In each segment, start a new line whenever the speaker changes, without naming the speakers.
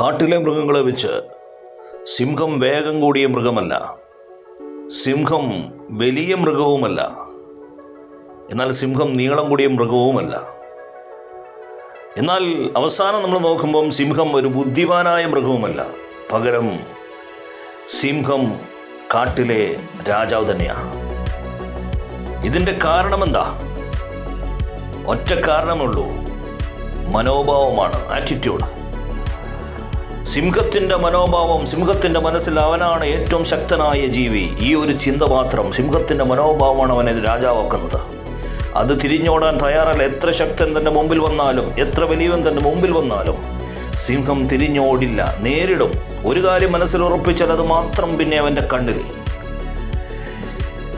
കാട്ടിലെ മൃഗങ്ങളെ വെച്ച് സിംഹം വേഗം കൂടിയ മൃഗമല്ല. സിംഹം വലിയ മൃഗവുമല്ല. എന്നാൽ സിംഹം നീളം കൂടിയ മൃഗവുമല്ല. എന്നാൽ അവസാനം നമ്മൾ നോക്കുമ്പം സിംഹം ഒരു ബുദ്ധിമാനായ മൃഗവുമല്ല. പകരം സിംഹം കാട്ടിലെ രാജാവ് തന്നെയാണ് ഇതിന്റെ കാരണമെന്താ? ഒറ്റ കാരണമുള്ളൂ മനോഭാവമാണ് ആറ്റിറ്റ്യൂഡ് സിംഹത്തിന്റെ മനോഭാവം സിംഹത്തിന്റെ മനസ്സിൽ അവനാണ് ഏറ്റവും ശക്തനായ ജീവി. ഈ ഒരു ചിന്ത മാത്രം സിംഹത്തിന്റെ മനോഭാവമാണ് അവനെ രാജാവാക്കുന്നത്. അത് തിരിഞ്ഞോടാൻ തയ്യാറല്ല. എത്ര ശക്തൻ തന്റെ മുമ്പിൽ വന്നാലും എത്ര വലിയവൻ തന്റെ മുമ്പിൽ വന്നാലും സിംഹം തിരിഞ്ഞോടില്ല നേരിടും. ഒരു കാര്യം മനസ്സിൽ ഉറപ്പിച്ചാൽ അത് മാത്രം പിന്നെ അവന്റെ കണ്ണിൽ.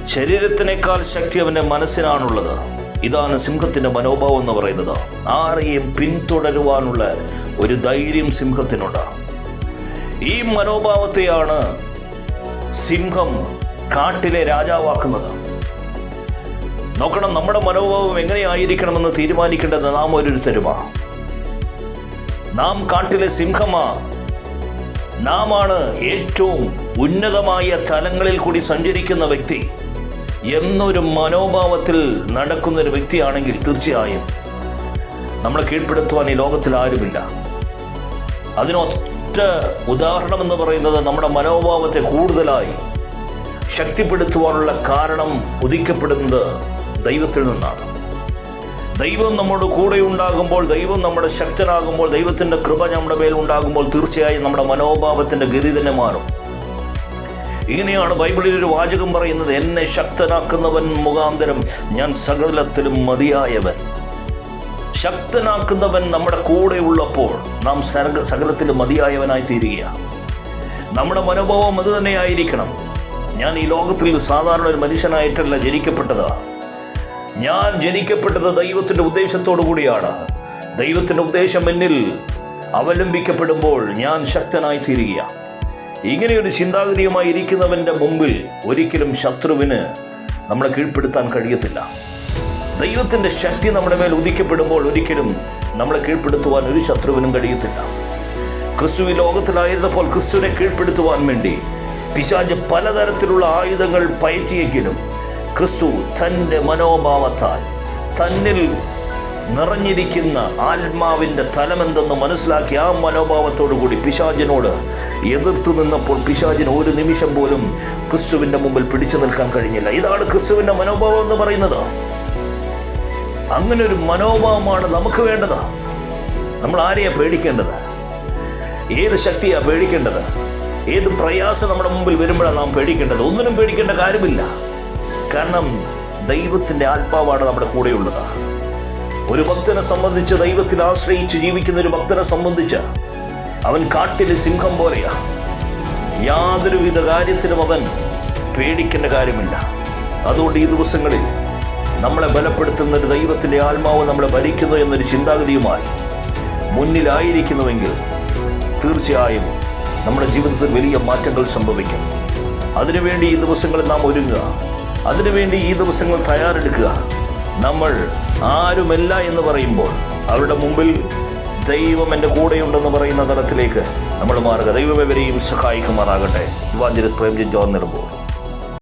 ശരീരത്തിനേക്കാൾ ശക്തി അവന്റെ മനസ്സിനാണുള്ളത്. ഇതാണ് സിംഹത്തിന്റെ മനോഭാവം എന്ന് പറയുന്നത്. ആരെയും പിന്തുടരുവാനുള്ള ഒരു ധൈര്യം സിംഹത്തിനുണ്ട്. ഈ മനോഭാവത്തെയാണ് സിംഹം കാട്ടിലെ രാജാവാക്കുന്നത്. നോക്കണം നമ്മുടെ മനോഭാവം എങ്ങനെയായിരിക്കണമെന്ന് തീരുമാനിക്കേണ്ടത് നാം ഓരോരുത്തരുമാ. നാം കാട്ടിലെ സിംഹമാ. നാമാണ് ഏറ്റവും ഉന്നതമായ തലങ്ങളിൽ കൂടി സഞ്ചരിക്കുന്ന വ്യക്തി. എന്നൊരു മനോഭാവത്തിൽ നടക്കുന്ന ഒരു വ്യക്തിയാണെങ്കിൽ തീർച്ചയായും നമ്മളെ കീഴ്പ്പെടുത്തുവാൻ ഈ ലോകത്തിൽ ആരുമില്ല. അതിനൊറ്റ ഉദാഹരണം എന്ന് പറയുന്നത് നമ്മുടെ മനോഭാവത്തെ കൂടുതലായി ശക്തിപ്പെടുത്തുവാനുള്ള കാരണം ഉദിക്കപ്പെടുന്നത് ദൈവത്തിൽ നിന്നാണ്. ദൈവം നമ്മുടെ കൂടെ ഉണ്ടാകുമ്പോൾ ദൈവം നമ്മുടെ ശക്തനാകുമ്പോൾ ദൈവത്തിന്റെ കൃപ നമ്മുടെ മേൽ ഉണ്ടാകുമ്പോൾ തീർച്ചയായും നമ്മുടെ മനോഭാവത്തിന്റെ ഗതി തന്നെ മാറും. ഇങ്ങനെയാണ് ബൈബിളിൽ ഒരു വാചകം പറയുന്നത് എന്നെ ശക്തനാക്കുന്നവൻ മുഖാന്തരം ഞാൻ സകലത്തിലും മതിയായവൻ. ശക്തനാക്കുന്നവൻ നമ്മുടെ കൂടെ ഉള്ളപ്പോൾ നാം സകല സകലത്തിലും മതിയായവനായി തീരുകയാണ്. നമ്മുടെ മനോഭാവം അത് തന്നെയായിരിക്കണം ഞാൻ ഈ ലോകത്തിൽ സാധാരണ ഒരു മനുഷ്യനായിട്ടല്ല ജനിക്കപ്പെട്ടത്. ഞാൻ ജനിക്കപ്പെട്ടത് ദൈവത്തിന്റെ ഉദ്ദേശത്തോടു കൂടിയാണ്. ദൈവത്തിന്റെ ഉദ്ദേശം എന്നിൽ അവലംബിക്കപ്പെടുമ്പോൾ ഞാൻ ശക്തനായി തീരുകയാണ്. ഇങ്ങനെയൊരു ചിന്താഗതിയുമായി ഇരിക്കുന്നവന്റെ മുമ്പിൽ ഒരിക്കലും ശത്രുവിന് നമ്മളെ കീഴ്പ്പെടുത്താൻ കഴിയത്തില്ല. ദൈവത്തിന്റെ ശക്തി നമ്മുടെ മേൽ ഉദിക്കപ്പെടുമ്പോൾ ഒരിക്കലും നമ്മളെ കീഴ്പ്പെടുത്തുവാൻ ഒരു ശത്രുവിനും കഴിയത്തില്ല. ക്രിസ്തു ഈ ലോകത്തിലായിരുന്നപ്പോൾ ക്രിസ്തുവിനെ കീഴ്പ്പെടുത്തുവാൻ വേണ്ടി പിശാജ് പലതരത്തിലുള്ള ആയുധങ്ങൾ പയറ്റിയെങ്കിലും ക്രിസ്തു തന്റെ മനോഭാവത്താൽ തന്നിൽ നിറഞ്ഞിരിക്കുന്ന ആത്മാവിന്റെ തലമെന്തെന്ന് മനസ്സിലാക്കി ആ മനോഭാവത്തോടു കൂടി പിശാജിനോട് എതിർത്തു നിന്നപ്പോൾ പിശാചിന് ഒരു നിമിഷം പോലും ക്രിസ്തുവിന്റെ മുമ്പിൽ പിടിച്ചു നിൽക്കാൻ കഴിഞ്ഞില്ല. ഇതാണ് ക്രിസ്തുവിന്റെ മനോഭാവം എന്ന് പറയുന്നത്. അങ്ങനെ ഒരു മനോഭാവമാണ് നമുക്ക് വേണ്ടത്. നമ്മൾ ആരെയാണ് പേടിക്കേണ്ടത്? ഏത് ശക്തിയാണ് പേടിക്കേണ്ടത്? ഏത് പ്രയാസം നമ്മുടെ മുമ്പിൽ വരുമ്പോഴാണ് നാം പേടിക്കേണ്ടത്? ഒന്നിനും പേടിക്കേണ്ട കാര്യമില്ല. കാരണം ദൈവത്തിന്റെ ആത്മാവാണ് നമ്മുടെ കൂടെയുള്ളത്. ഒരു ഭക്തനെ സംബന്ധിച്ച് ദൈവത്തിൽ ആശ്രയിച്ച് ജീവിക്കുന്ന ഒരു ഭക്തനെ സംബന്ധിച്ച് അവൻ കാട്ടിലെ സിംഹം പോലെയാ. യാതൊരുവിധ കാര്യത്തിനും അവൻ പേടിക്കേണ്ട കാര്യമില്ല. അതുകൊണ്ട് ഈ ദിവസങ്ങളിൽ നമ്മളെ ബലപ്പെടുത്തുന്ന ഒരു ദൈവത്തിന്റെ ആത്മാവ് നമ്മളെ ഭരിക്കുന്നു എന്നൊരു ചിന്താഗതിയുമായി മുന്നിലായിരിക്കുന്നുവെങ്കിൽ തീർച്ചയായും നമ്മുടെ ജീവിതത്തിൽ വലിയ മാറ്റങ്ങൾ സംഭവിക്കും. അതിനുവേണ്ടി ഈ ദിവസങ്ങളിൽ നാം ഒരുങ്ങുക. അതിനുവേണ്ടി ഈ ദിവസങ്ങൾ തയ്യാറെടുക്കുക. നമ്മൾ ആരുമല്ല എന്ന് പറയുമ്പോൾ അവരുടെ മുമ്പിൽ ദൈവം എന്റെ കൂടെയുണ്ടെന്ന് പറയുന്ന തലത്തിലേക്ക് നമ്മൾ മാറുക. ദൈവം എവരെയും സഹായിക്കുമാറാകട്ടെ. ഇവാഞ്ചലിസ് പ്രേംജിത് ജോർന്നിടുമ്പോൾ